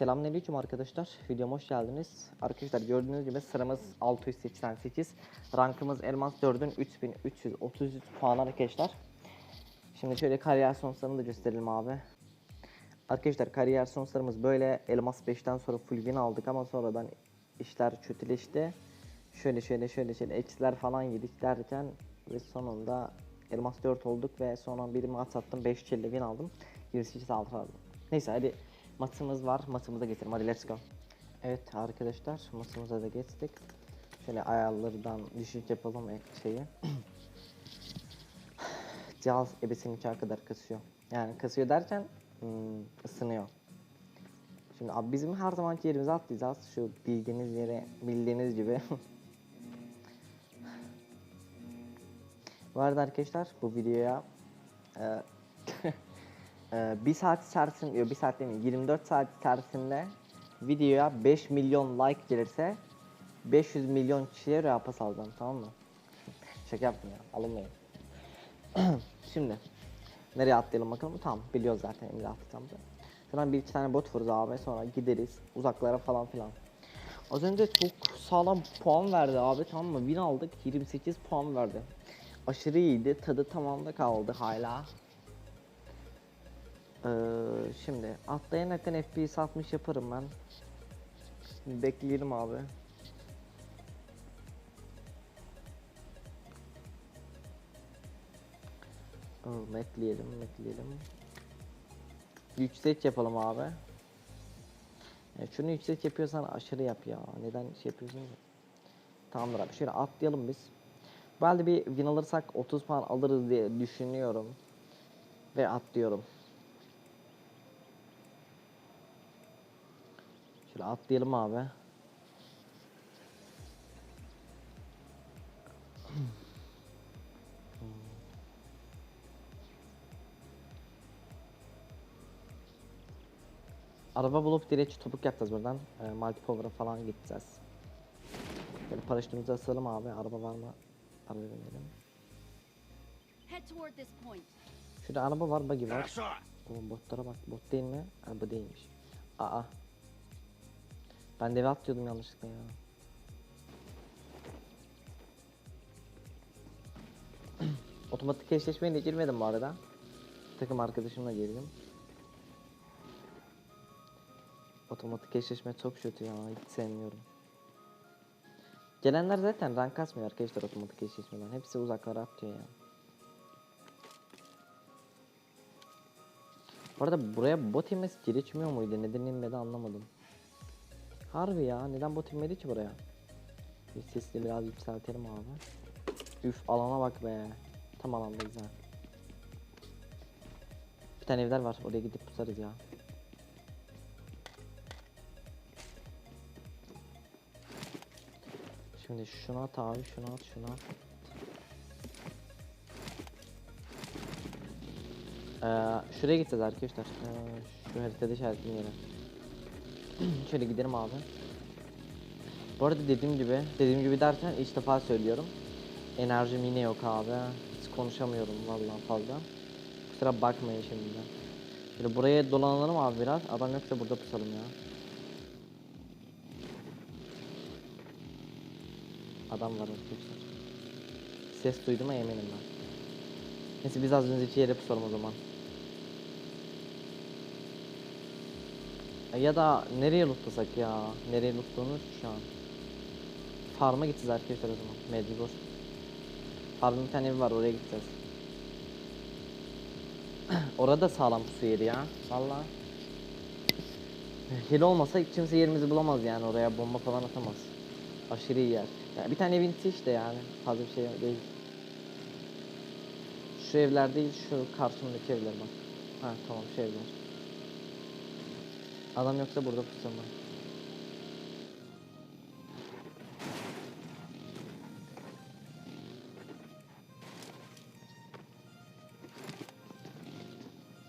Selamünaleyküm arkadaşlar. Videoma hoş geldiniz. Arkadaşlar gördüğünüz gibi sıramız 688. Rankımız Elmas 4'ün 3333 puan arkadaşlar. Şimdi şöyle kariyer sonuçlarını da gösterelim abi. Arkadaşlar kariyer sonuçlarımız böyle. Elmas 5'ten sonra full win aldık ama sonradan işler kötüleşti. Şöyle şöyle şöyle şöyle eksiler falan yedik derken ve sonunda Elmas 4 olduk ve sonra bir maç attım 5 çelle win aldım. 28 altı aldım. Neyse hadi maçımız var. Maçımıza geçelim. Hadi let's go. Evet arkadaşlar maçımıza da geçtik. Şöyle ayarlardan düşük yapalım e- şeyi. Cihaz ebesinin içine kadar kasıyor. Yani kasıyor derken hmm, ısınıyor. Şimdi abi bizim her zamanki yerimize atlayacağız. Şu bildiğiniz yere bildiğiniz gibi. Bu arada arkadaşlar bu videoya e, e, bir saat içerisinde, yok bir saat değil mi, 24 saat içerisinde videoya 5 milyon like gelirse 500 milyon kişiye reapa salacağım tamam mı? Şaka yaptım ya alınmayın. Şimdi nereye atlayalım bakalım tamam biliyoruz zaten nereye atlayacağımızı. Şuradan bir iki tane bot vururuz abi sonra gideriz uzaklara falan filan. Az önce çok sağlam puan verdi abi tamam mı? Win aldık 28 puan verdi. Aşırı iyiydi tadı tamamda kaldı hala. Ee, şimdi atlayan yakın FPS 60 yaparım ben. Şimdi bekleyelim abi. Bekleyelim bekleyelim. Yüksek yapalım abi. Ya şunu yüksek yapıyorsan aşırı yap ya. Neden şey yapıyorsun ki? Tamamdır abi. Şöyle atlayalım biz. Bu halde bir win alırsak 30 puan alırız diye düşünüyorum. Ve atlıyorum. Şöyle atlayalım abi. Araba bulup direkt topuk yapacağız buradan. E, multipower'a falan gideceğiz. Böyle paraşütümüzü asalım abi. Araba var mı? Araba binelim. Şurada araba var, buggy var. Oğlum botlara bak. Bot değil mi? Araba değilmiş. Aa. Ben deve atlıyordum yanlışlıkla ya. Otomatik eşleşmeye de girmedim bu arada. Takım arkadaşımla girdim. Otomatik eşleşme çok kötü ya. Hiç sevmiyorum. Gelenler zaten rank kasmıyor arkadaşlar otomatik eşleşmeden. Hepsi uzaklara atıyor ya. Bu arada buraya bot inmesi gerekmiyor muydu? Neden inmedi anlamadım. Harbi ya neden bot inmedi ki buraya? Bir sesini biraz yükseltelim abi. Üf alana bak be. Tam alandayız ha. Bir tane evler var oraya gidip pusarız ya. Şimdi şuna at abi şuna at şuna at. Ee, şuraya gideceğiz arkadaşlar. Ee, şu haritada işaretlediğim yere. Şöyle gidelim abi. Bu arada dediğim gibi, dediğim gibi derken ilk defa söylüyorum. Enerjim yine yok abi. Hiç konuşamıyorum vallahi fazla. Kusura bakmayın şimdiden. Şöyle buraya dolanalım abi biraz. Adam yoksa burada pusalım ya. Adam var arkadaşlar. Ses duydum eminim ben. Neyse biz az önceki yere pusalım o zaman. Ya da nereye lootlasak ya? Nereye lootlanır şu an? Farm'a gideceğiz arkadaşlar o zaman. Mecbur. Farm'ın bir tane evi var oraya gideceğiz. Orada sağlam pusu yeri ya. Valla. Hile olmasa kimse yerimizi bulamaz yani oraya bomba falan atamaz. Aşırı iyi yer. Yani bir tane evin işte yani. Fazla bir şey değil. Şu evler değil şu karşımdaki evler bak. Ha tamam şu evler. Adam yoksa burada pusam ben.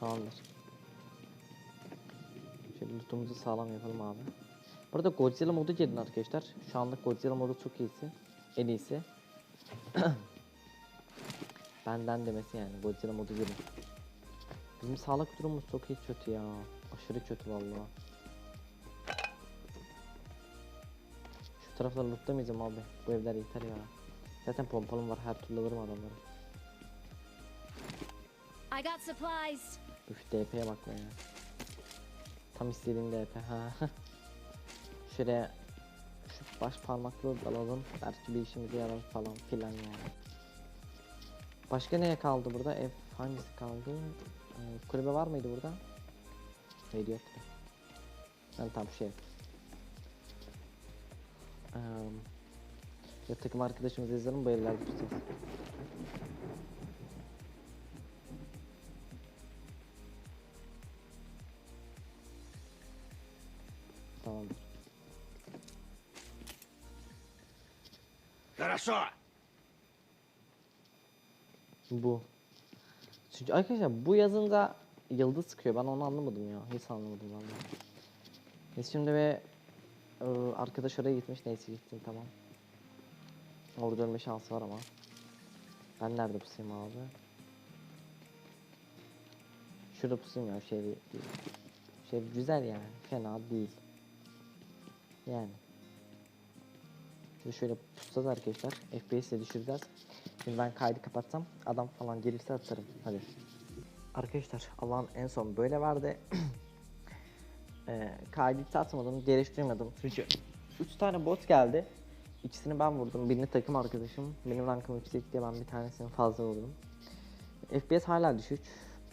Tamamdır. Şöyle lootumuzu sağlam yapalım abi. Burada Godzilla modu girin arkadaşlar. Şu anlık Godzilla modu çok iyisi. En iyisi. Benden demesi yani Godzilla modu girin. Bizim sağlık durumumuz çok iyi kötü ya. Aşırı kötü vallahi. Şu tarafları lootlamayacağım abi. Bu evler yeter ya. Zaten pompalım var her türlü alırım adamları. I got supplies. Üf DP'ye bakma ya. Tam istediğim DP ha. Şuraya şu baş parmaklı alalım. Belki bir işimize yarar falan filan yani. Başka neye kaldı burada? Ev hangisi kaldı? Ee, kulübe var mıydı burada? Neydi yoktu. Ben tam şey. Ee, ya takım arkadaşımızı yazalım bu evlerde tutacağız. Tamamdır. Хорошо. Bu. Çünkü arkadaşlar bu yazınca yıldız sıkıyor. Ben onu anlamadım ya. Hiç anlamadım vallahi. Biz şimdi ve arkadaş oraya gitmiş. Neyse gittim tamam. Orada ölme şansı var ama. Ben nerede pusayım abi? Şurada pusayım ya şey şey güzel yani. Fena değil. Yani. Şimdi şöyle pusacağız arkadaşlar. FPS'e düşüreceğiz. Şimdi ben kaydı kapatsam adam falan gelirse atarım. Hadi. Arkadaşlar Allah'ın en son böyle verdi. ee, kaydı hiç atmadım. Gereç duymadım. Çünkü 3 tane bot geldi. İkisini ben vurdum. Birini takım arkadaşım. Benim rankım yüksek diye ben bir tanesini fazla vurdum. FPS hala düşük.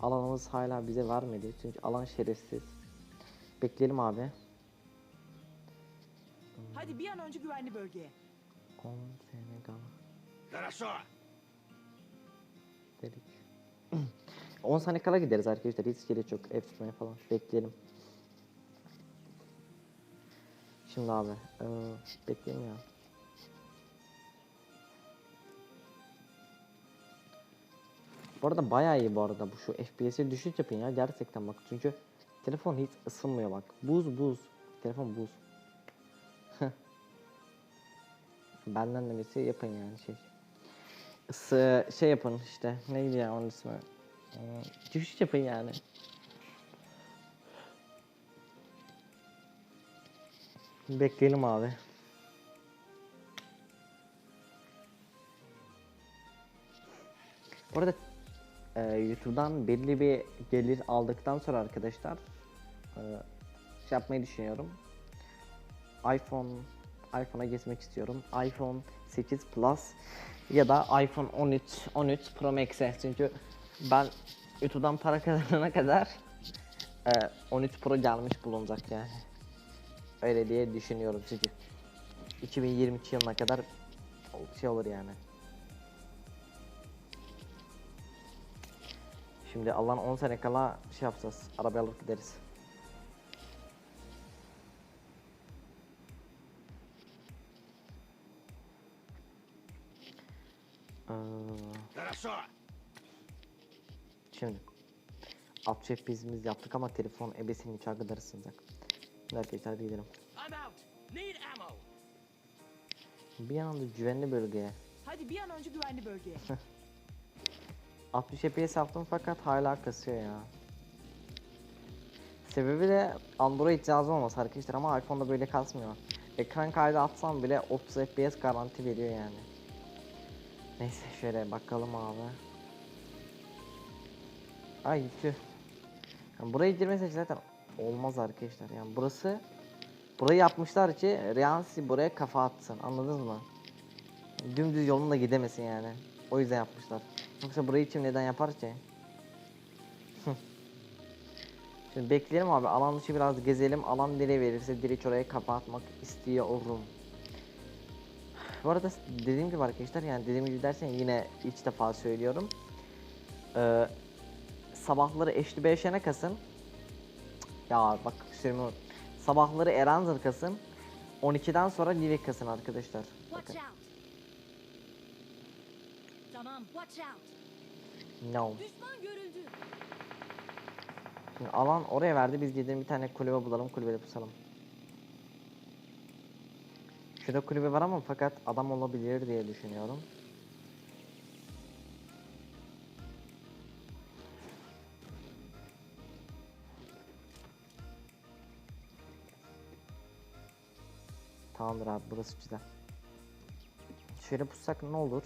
Alanımız hala bize vermedi. Çünkü alan şerefsiz. Bekleyelim abi. Hadi bir an önce güvenli bölgeye. 10 Senegal. Хорошо. 10 saniye kala gideriz arkadaşlar. Hiç gerek yok. Ev tutmaya falan. Bekleyelim. Şimdi abi. eee bekleyelim ya. Bu arada bayağı iyi bu arada bu şu FPS'i düşük yapın ya gerçekten bak çünkü telefon hiç ısınmıyor bak buz buz telefon buz benden demesi yapın yani şey Isı şey yapın işte neydi ya onun ismi Düşük yapın yani bekleyelim abi Bu arada e, YouTube'dan belli bir gelir aldıktan sonra arkadaşlar e, şey yapmayı düşünüyorum. iPhone iPhone'a geçmek istiyorum. iPhone 8 Plus ya da iPhone 13 13 Pro Max'e çünkü ben YouTube'dan para kazanana kadar e, 13 Pro gelmiş bulunacak yani. Öyle diye düşünüyorum çünkü. 2022 yılına kadar şey olur yani. Şimdi Allah'ın 10 sene kala şey yapacağız. Araba alıp gideriz. Ee şimdi alt bizimiz yaptık ama telefon ebesinin içe kadar ısınacak. Şimdi arkadaşlar bir gidelim. Bir anda güvenli bölgeye. Hadi bir an önce güvenli bölgeye. 60 FPS yaptım fakat hala kasıyor ya. Sebebi de Android cihazı olması arkadaşlar ama iPhone'da böyle kasmıyor. Ekran kaydı atsam bile 30 FPS garanti veriyor yani. Neyse şöyle bakalım abi. Ay tüh. Yani buraya girmesi zaten olmaz arkadaşlar. Yani burası burayı yapmışlar ki Riansi buraya kafa atsın. Anladınız mı? Dümdüz yolunda gidemesin yani. O yüzden yapmışlar. Yoksa burayı kim neden yapar ki? Şimdi bekleyelim abi. Alan dışı biraz gezelim. Alan nereye verirse direkt oraya kapatmak istiyorum. Bu arada dediğim gibi arkadaşlar yani dediğim gibi dersen yine ilk defa söylüyorum. Ee, sabahları eşli beşene kasın. Ya bak sürümü. Sabahları Eranzır kasın. 12'den sonra Livik kasın arkadaşlar. Bakın. Tamam. Watch out. No. Düşman görüldü. Şimdi alan oraya verdi. Biz gidelim bir tane kulübe bulalım. Kulübede pusalım. Şurada kulübe var ama fakat adam olabilir diye düşünüyorum. Tamamdır abi burası güzel. Şöyle pussak ne olur?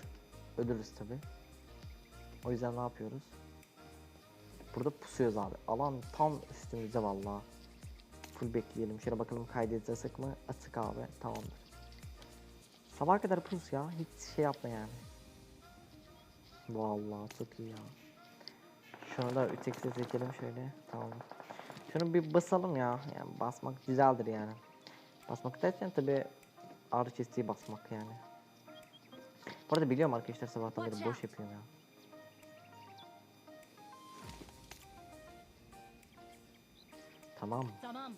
Ölürüz tabi. O yüzden ne yapıyoruz? Burada pusuyoruz abi. Alan tam üstümüzde vallahi. Full bekleyelim. Şöyle bakalım kaydedeceksek mı? Açık abi. Tamamdır. Sabaha kadar pus ya. Hiç şey yapma yani. Vallahi çok iyi ya. Şunu da 3x'e çekelim şöyle. Tamam. Şunu bir basalım ya. Yani basmak güzeldir yani. Basmak derken tabi ağrı kestiği basmak yani. Bu arada biliyorum arkadaşlar sabahtan beri boş yapıyorum ya. Tamam. Tamam.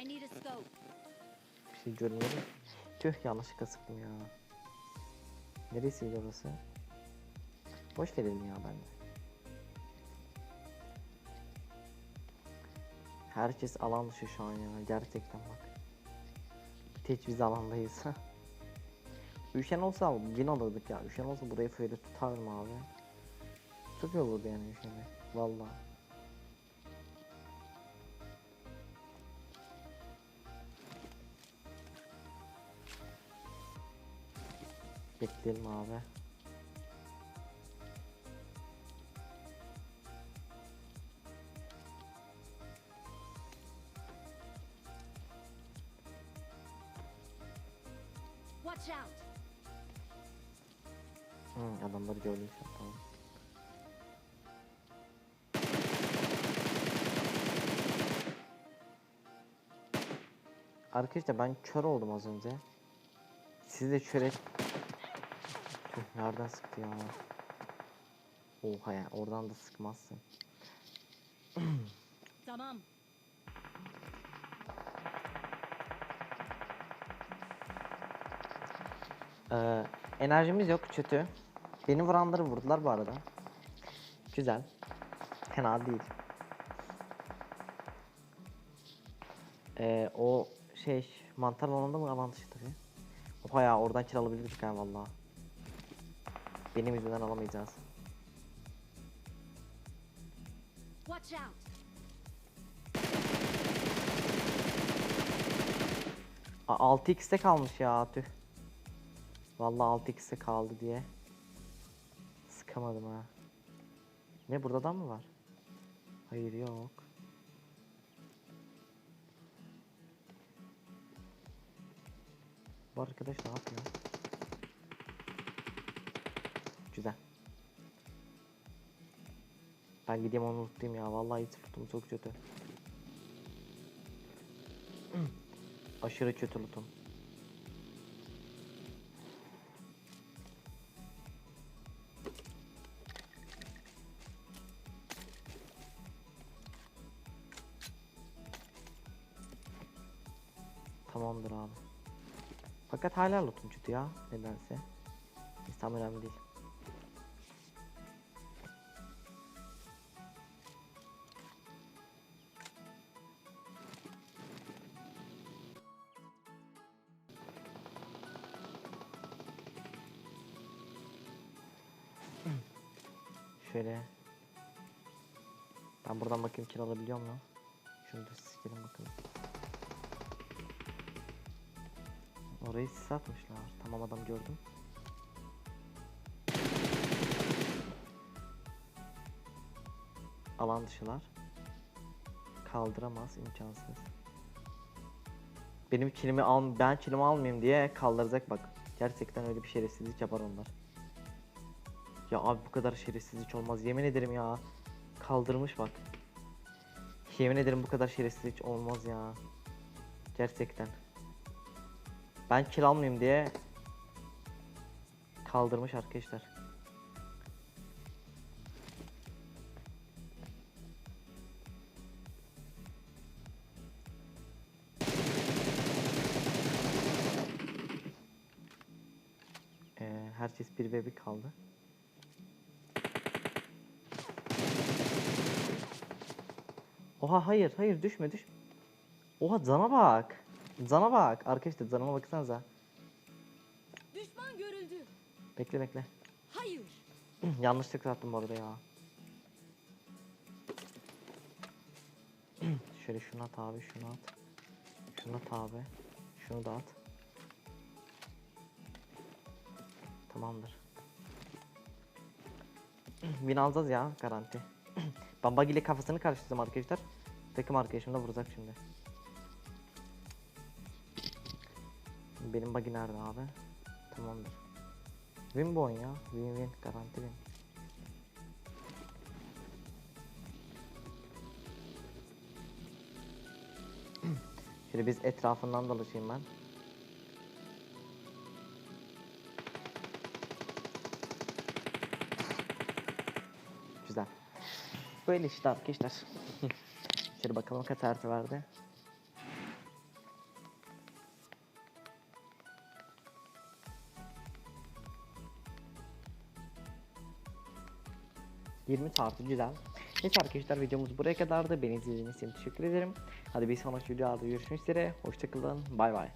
I need a scope. Bir şey görmüyorum. Tüh yanlışlıkla sıktım ya. Neresiydi orası? Boş verelim ya ben. Herkes alan dışı şu an ya. Gerçekten bak. Tek biz alandayız. Üşen olsa win alırdık ya. Üşen olsa burayı böyle tutarım abi. Çok iyi olurdu yani üşene. Vallahi. Bekleyelim abi. Watch out. Hı, adamları gördüm tamam. Arkadaşlar ben kör oldum az önce. Siz de. Tüh, nereden sıktı ya? Oha ya oradan da sıkmazsın. Ee, enerjimiz yok kötü. Beni vuranları vurdular bu arada. Güzel. Fena değil. Ee, o şey mantar alanında mı alan dışı tabii. Oha ya oradan kill alabilirdik ha valla. Benim yüzümden alamayacağız. Watch out. A 6x'te kalmış ya tüh. Vallahi 6x'te kaldı diye. Sıkamadım ha. Ne burada da mı var? Hayır yok. Bu arkadaş ne yapıyor? Güzel. Ben gideyim onu unutayım ya. Vallahi hiç lootum çok kötü. Aşırı kötü lootum. Fakat hala lootum ya nedense. Neyse tam önemli değil. Şöyle. Ben buradan bakayım kill alabiliyor mu? Şunu da sikelim bakalım. Orayı sis atmışlar. Tamam adam gördüm. Alan dışılar. Kaldıramaz imkansız. Benim kilimi al ben kilimi almayayım diye kaldıracak bak. Gerçekten öyle bir şerefsizlik yapar onlar. Ya abi bu kadar şerefsizlik olmaz. Yemin ederim ya. Kaldırmış bak. Yemin ederim bu kadar şerefsizlik olmaz ya. Gerçekten. Ben kill almayayım diye kaldırmış arkadaşlar. Ee, herkes bir ve bir kaldı. Oha hayır hayır düşme düş. Oha cana bak. Zana bak. Arkadaşlar zanama baksanıza. Düşman görüldü. Bekle bekle. Hayır. Yanlışlıkla attım bu arada ya. Şöyle şunu at abi şunu at. Şunu at abi. Şunu da at. Tamamdır. Win alacağız ya garanti. ben ile kafasını karıştırdım arkadaşlar. Takım arkadaşım da vuracak şimdi. Benim bug'i nerede abi? Tamamdır. Win bu oyun ya. Win win garanti win. Şöyle biz etrafından dolaşayım ben. Güzel. Böyle işte arkadaşlar. Şöyle bakalım kaç artı verdi. Yirmi artı güzel. Neyse arkadaşlar videomuz buraya kadardı. Beni izlediğiniz için teşekkür ederim. Hadi bir sonraki videoda görüşmek üzere. Hoşçakalın. Bay bay.